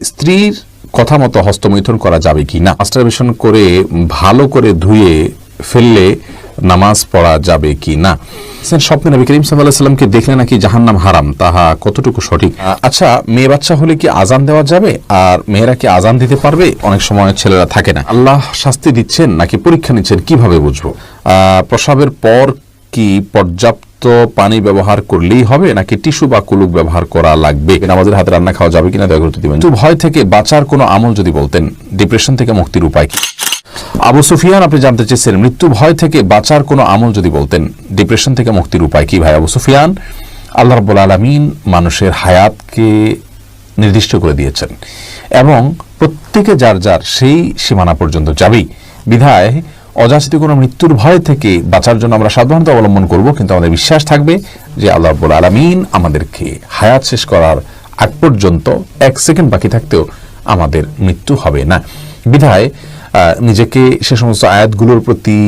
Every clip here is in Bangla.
স্ত্রীর কথা মতো হস্তমৈথুন করা যাবে কি না? মাস্টারবেশন করে ভালো করে ধুয়ে ফেললে নামাজ পড়া যাবে কি না? স্বপ্নে নবী করিম সাল্লাহ সাল্লামকে দেখলে নাকি জাহান্নাম হারাম তাহা কতটুকু সঠিক? আচ্ছা মেয়ে বাচ্চা হলে কি আজান দেওয়া যাবে? আর মেয়েরা কি আজান দিতে পারবে? অনেক সময় ছেলেরা থাকে না। আল্লাহ শাস্তি দিচ্ছেন নাকি পরীক্ষা নিচ্ছেন? কীভাবে বুঝব? আহ, প্রসবের পর কি পর্যাপ্ত পানি ব্যবহার করলেই হবে, নাকি টিস্যু বা কুলুক ব্যবহার করা লাগবে? আমাদের হাতে রান্না খাওয়া যাবে কিনা দয়া করে উত্তর দিবেন। তো ভয় থেকে বাঁচার কোনো আমল যদি বলতেন ডিপ্রেশন থেকে মুক্তির উপায় কি? আবু সুফিয়ান, আপনি জানতে চেয়েছেন মৃত্যু ভয় থেকে বাঁচার কোনো আমল যদি বলতেন ডিপ্রেশন থেকে মুক্তির উপায় কি ভাই আবু সুফিয়ান? আল্লাহ রব্বুল আলমিন মানুষের হায়াতকে নির্দিষ্ট করে দিয়েছেন এবং প্রত্যেকে যার যার সেই সীমানা পর্যন্ত যাবেই। বিধায় অযাচিত কোনো মৃত্যুর ভয় থেকে বাঁচার জন্য আমরা সাবধানতা অবলম্বন করব, কিন্তু আমাদের বিশ্বাস থাকবে যে আল্লাহ রব্বুল আলমিন আমাদেরকে হায়াত শেষ করার আগ পর্যন্ত এক সেকেন্ড বাকি থাকতেও আমাদের মৃত্যু হবে না। বিধায় নিজেকে সে সমস্ত আয়াতগুলোর প্রতি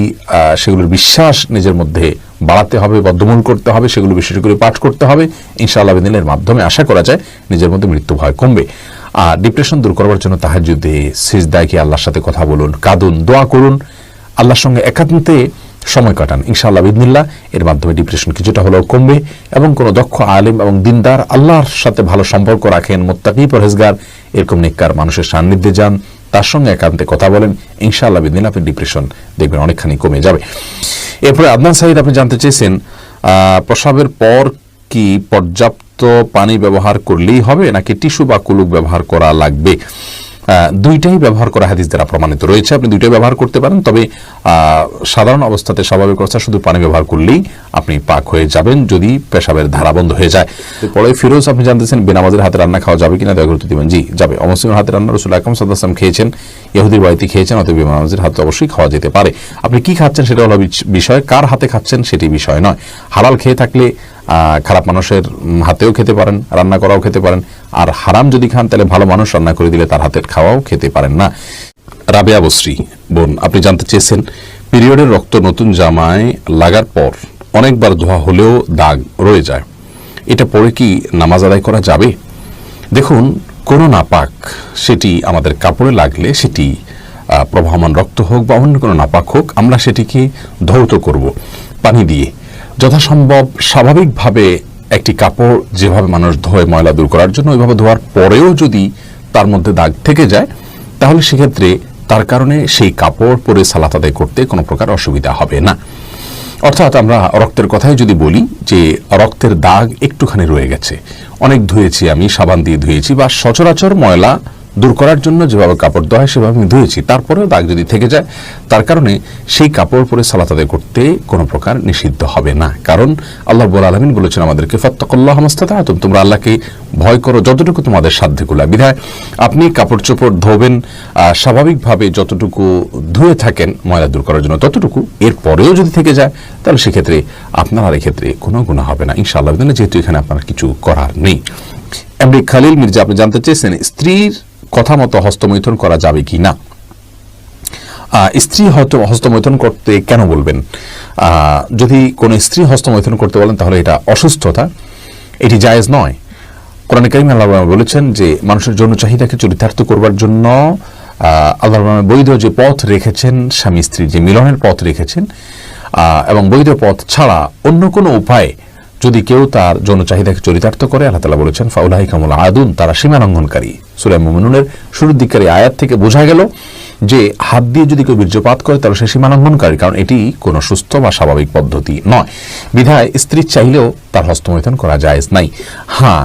সেগুলোর বিশ্বাস নিজের মধ্যে বাড়াতে হবে, বদ্ধমূল করতে হবে, সেগুলো বিশেষ করে পাঠ করতে হবে। ইনশাআল্লাহ দিনের মাধ্যমে আশা করা যায় নিজের মধ্যে মৃত্যু ভয় কমবে। আর ডিপ্রেশন দূর করবার জন্য তাহাজুদে সিজদায় কি আল্লাহর সাথে কথা বলুন, কাঁদুন, দোয়া করুন। আল্লাহর সঙ্গে একান্তে সময় কাটান। ইনশাআল্লাহ বিদিনিল্লাহ এর মাধ্যমে ডিপ্রেশন কিছুটা হলেও কমবে এবং কোনো দক্ষ আলিম এবং দিনদার আল্লাহর সাথে ভালো সম্পর্ক রাখেন। মোত্তাকি পরহেজগার, এরকম নিকার মানুষের সান্নিধ্যে যান, তার সঙ্গে একান্তে কথা বলেন। ইনশাআল্লাহ বিদিন আপনি ডিপ্রেশন দেখবেন অনেকখানি কমে যাবে। এরপরে আদনান সাহিদ আপনি জানতে চেয়েছেন প্রসবের পর কি পর্যাপ্ত পানি ব্যবহার করলেই হবে নাকি টিস্যু বা কুলুক ব্যবহার করা লাগবে? দুইটাই ব্যবহার করা হাদিস দ্বারা প্রমাণিত রয়েছে। আপনি দুইটাই ব্যবহার করতে পারেন, তবে সাধারণ অবস্থাতে স্বাভাবিক অবস্থা, শুধু পানি ব্যবহার করলেই আপনি পাক হয়ে যাবেন যদি পেশাবের ধারা বন্ধ হয়ে যায়। পরে ফিরোজ, আপনি জানতেছেন বেনামাজের হাতে রান্না খাওয়া যাবে কিনা, দয়া দিবেন। জি, যাবে। অমুসলিমের হাতে রান্না রসুল আকরম সাদাম খেয়েছেন, ইহুদির বাড়িতে খেয়েছেন, অতএব বেনামাজের হাতে অবশ্যই খাওয়া যেতে পারে। আপনি কি খাচ্ছেন সেটা হলো বিষয়, কার হাতে খাচ্ছেন সেটি বিষয় নয়। হালাল খেয়ে থাকলে খারাপ মানুষের হাতেও খেতে পারেন, রান্না করাও খেতে পারেন। আর হারাম যদি খান, তাহলে ভালো মানুষ রান্না করে দিলে তার হাতের খাওয়াও খেতে পারেন না। রাবেয়া বশ্রী বোন, আপনি জানতে চেয়েছেন, পিরিয়ডের রক্ত নতুন জামায় লাগার পর অনেকবার ধোয়া হলেও দাগ রয়ে যায়। এটা পরে কি নামাজ আদায় করা যাবে? দেখুন, কোনো নাপাক সেটি আমাদের কাপড়ে লাগলে সেটি প্রবাহমান রক্ত হোক বা অন্য কোনো নাপাক হোক, আমরা সেটিকে ধৌত করব। পানি দিয়ে যথাসম্ভব স্বাভাবিকভাবে একটি কাপড় যেভাবে মানুষ ধোয় ময়লা দূর করার জন্য, ওইভাবে ধোয়ার পরেও যদি তার মধ্যে দাগ থেকে যায়, তাহলে সেক্ষেত্রে তার কারণে সেই কাপড় পরে সালাত আদায় করতে কোনো প্রকার অসুবিধা হবে না। অর্থাৎ আমরা রক্তের কথাই যদি বলি যে, রক্তের দাগ একটুখানি রয়ে গেছে। অনেক ধুয়েছি আমি, সাবান দিয়ে ধুয়েছি বা সচরাচর ময়লা দূর করার জন্য যেভাবে কাপড় দেওয়া হয়, সেভাবে আমি ধুয়েছি। তারপরেও দাগ যদি থেকে যায়, তার কারণে সেই কাপড় পরে সালাত করতে কোনো প্রকার নিষিদ্ধ হবে না। কারণ আল্লাহ বল আলমিন বলেছেন আমাদেরকে, ফত্তাকল্লাহ হামাস্তাতা তোমরা আল্লাহকে ভয় করো, যতটুকু তোমাদের সাধ্যগুলা বিধায় আপনি কাপড় চোপড় ধোবেন স্বাভাবিকভাবে যতটুকু ধুয়ে থাকেন ময়লা দূর করার জন্য ততটুকু এর পরেও যদি থেকে যায়, তাহলে সেক্ষেত্রে আপনার আর এক্ষেত্রে কোনো গুণা হবে না। ইনশাআল্লাহ যেহেতু এখানে আপনার কিছু করার নেই। এমনি খালিল মির্জা, আপনি জানতে চেয়েছেন, স্ত্রীর কথা মতো হস্তমৈথন করা যাবে কি না? স্ত্রী হয়তো হস্তমৈথন করতে কেন বলবেন? যদি কোনো স্ত্রী হস্তমৈথন করতে বলেন, তাহলে এটা অসুস্থতা। এটি জায়েজ নয়। কোরআন করিম আল্লাহ বলেছেন যে, মানুষের যৌন চাহিদাকে চরিতার্থ করবার জন্য আল্লাহ বৈধ যে পথ রেখেছেন স্বামী স্ত্রী যে মিলনের পথ রেখেছেন এবং বৈধ পথ ছাড়া অন্য কোনো উপায়ে যদি কেউ তার যৌন চাহিদাকে চরিতার্থ করে, আল্লাহ তালা বলেছেন ফাউলাহি কামুল আদুন, তারা সীমা লঙ্ঘনকারী। সুরাই মোমিনুনের শুরুর দিকের আয়াত থেকে বোঝা গেল যে হাত দিয়ে যদি কেউ বীর্যপাত করে, তাহলে সে সীমা লঙ্ঘনকারী, কারণ এটি কোনো সুস্থ বা স্বাভাবিক পদ্ধতি নয়। বিধায় স্ত্রীর চাইলেও তার হস্তমৈথন করা যায় নাই। হ্যাঁ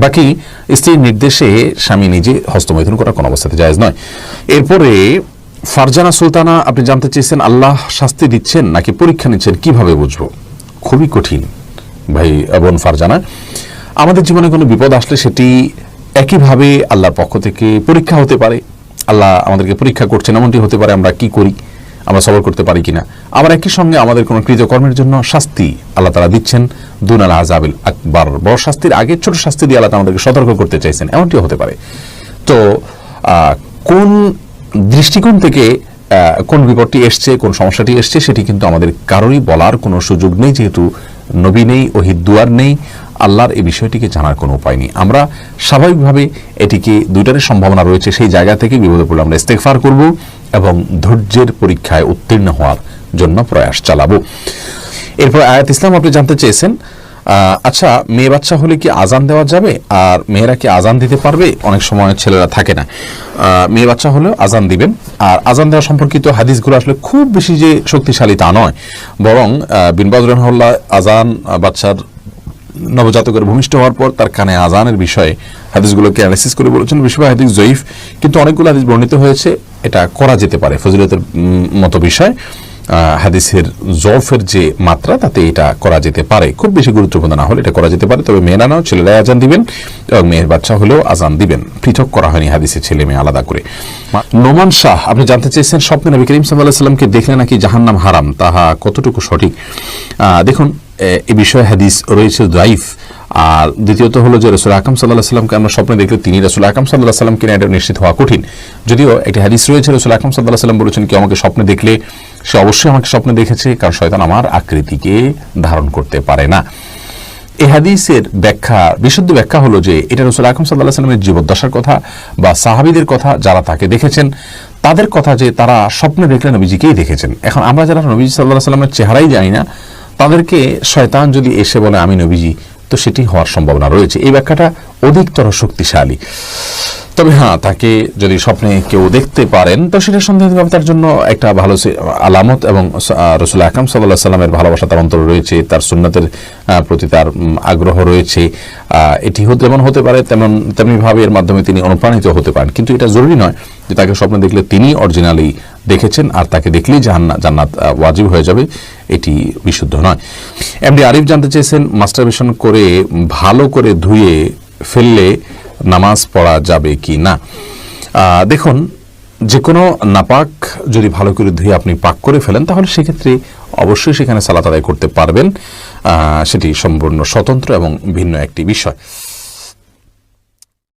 বাকি স্ত্রীর নির্দেশে স্বামী নিজে হস্তমৈথুন করা কোনো অবস্থাতে জায়েজ নয়। এরপরে ফারজানা সুলতানা, আপনি জানতে চেয়েছেন আল্লাহ শাস্তি দিচ্ছেন নাকি পরীক্ষা নিচ্ছেন, কীভাবে বুঝব? খুবই কঠিন, ভাই, বোন ফারজানা। আমাদের জীবনে কোনো বিপদ আসলে সেটি একইভাবে আল্লাহর পক্ষ থেকে পরীক্ষা হতে পারে। আল্লাহ আমাদেরকে পরীক্ষা করছেন, এমনটি হতে পারে, আমরা কি করি? আমরা সবর করতে পারি কিনা। আবার একই সঙ্গে আমাদের কোনো কৃতকর্মের জন্য শাস্তি আল্লাহ তারা দিচ্ছেন। দুনাল আজাবিল আকবর। বড় শাস্তির আগে ছোট শাস্তি দিয়ে আল্লাহ আমাদেরকে সতর্ক করতে চাইছেন। এমনটিও হতে পারে। তো কোন দৃষ্টিকোণ থেকে কোন বিপদটি এসছে, কোন সমস্যাটি এসছে, সেটি কিন্তু আমাদের কারোরই বলার কোনো সুযোগ নেই। যেহেতু নবী নেই, ওহিদ দুয়ার নেই, আল্লাহর এই বিষয়টিকে জানার কোনো উপায় নেই। আমরা স্বাভাবিকভাবে এটিকে, দুইটারই সম্ভাবনা রয়েছে। সেই জায়গা থেকে বিপদে পড়লে আমরা ইস্তেকফার করব। এবং ধৈর্যের পরীক্ষায় উত্তীর্ণ হওয়ার জন্য প্রয়াস চালাবো। এরপর আয়াত ইসলাম আপনি জানতে চেয়েছেন আচ্ছা মেয়ে বাচ্চা হলে কি আজান দেওয়া যাবে? আর মেয়েরা কি আজান দিতে পারবে? অনেক সময় ছেলেরা থাকে না। মেয়ে বাচ্চা হলেও আজান দিবেন। আর আজান দেওয়া সম্পর্কিত হাদিসগুলো আসলে খুব বেশি যে শক্তিশালী তা নয়। বরং বিনবাজ রহমল্লা আজান বাচ্চার নবজাতকের ভূমিষ্ঠ হওয়ার পর তার কানে আজানের বিষয়ে হাদিসগুলোকে অ্যানালিসিস করে বলেছেন। বিষয় হাদিস জয়ীফ, কিন্তু অনেকগুলো হাদিস বর্ণিত হয়েছে। এটা করা যেতে পারে, ফজিলতের মতো বিষয়। হাদিসের জফের যে মাত্রা, তাতে এটা করা যেতে পারে। খুব বেশি গুরুত্বপূর্ণ না হলে এটা করা যেতে পারে, তবে মেয়েরা নাও, ছেলেরাই আজান দিবেন এবং মেয়ের বাচ্চা হলেও আজান দিবেন। পৃথক করা হয়নি হাদিসের ছেলে মেয়ে আলাদা করে। নোমান শাহ, আপনি জানতে চেয়েছেন স্বপ্নে নবী করিম সাল্লাহ সাল্লামকে দেখলে নাকি জাহান্নাম হারাম, তাহা কতটুকু সঠিক? দেখুন, এ বিষয়ে হাদিস রয়েছে দাইফ আর দ্বিতীয়ত হলো যে রসুল আকাম সাল্লাহ সাল্লামকে আমরা স্বপ্নে দেখলে তিনি রসুল আকাম সাল্লাহ সাল্লাম কিনা এটা নিশ্চিত হওয়া কঠিন। যদিও একটি হাদিস রয়েছে, রসুল আকাম সাল্লাহ সাল্লাম বলেছেন, কেউ আমাকে স্বপ্নে দেখলে, সে অবশ্যই আমাকে স্বপ্নে দেখেছে, কারণ শয়তান আমার আকৃতিকে ধারণ করতে পারে না। এ হাদিসের ব্যাখ্যা, বিশুদ্ধ ব্যাখ্যা হলো যে এটা রসুল আকরম সাল্লাহ সাল্লামের জীবদ্দশার কথা বা সাহাবিদের কথা যারা তাকে দেখেছেন, তাদের কথা যে তারা স্বপ্নে দেখলে নবীজিকেই দেখেছেন। এখন আমরা যারা নবীজি সাল্লাহ সাল্লামের চেহারাই জানি না, তাদেরকে শয়তান যদি এসে বলে, আমি নবীজি তো সেটি হওয়ার সম্ভাবনা রয়েছে। এই ব্যাখ্যাটা অধিকতর শক্তিশালী। তবে হ্যাঁ তাকে যদি স্বপ্নে কেউ দেখতে পারেন, তো সেটা সন্দেহভাবে তার জন্য একটা ভালো আলামত এবং রসুল আকরাম সাল্লাহ সাল্লামের ভালোবাসা তার অন্তরে রয়েছে, তার সুন্নাতের প্রতি তার আগ্রহ রয়েছে। এটি যেমন হতে পারে, তেমন, তেমনিভাবে এর মাধ্যমে তিনি অনুপ্রাণিত হতে পারেন। কিন্তু এটা জরুরি নয় যে তাকে স্বপ্নে দেখলে তিনি অরিজিনালি দেখেছেন আর তাকে দেখলেই জাহান্না জান্নাত ওয়াজিব হয়ে যাবে, এটি বিশুদ্ধ নয়। এমডি আরিফ জানতে চেয়েছেন মাস্টারবেশন করে ভালো করে ধুয়ে ফেললে নামাজ পড়া যাবে কি না? দেখুন যে কোনো নাপাক যদি ভালো করে ধুয়ে আপনি পাক করে ফেলেন, তাহলে সেক্ষেত্রে অবশ্যই সেখানে সালাত আদায় করতে পারবেন। সেটি সম্পূর্ণ স্বতন্ত্র এবং ভিন্ন একটি বিষয়।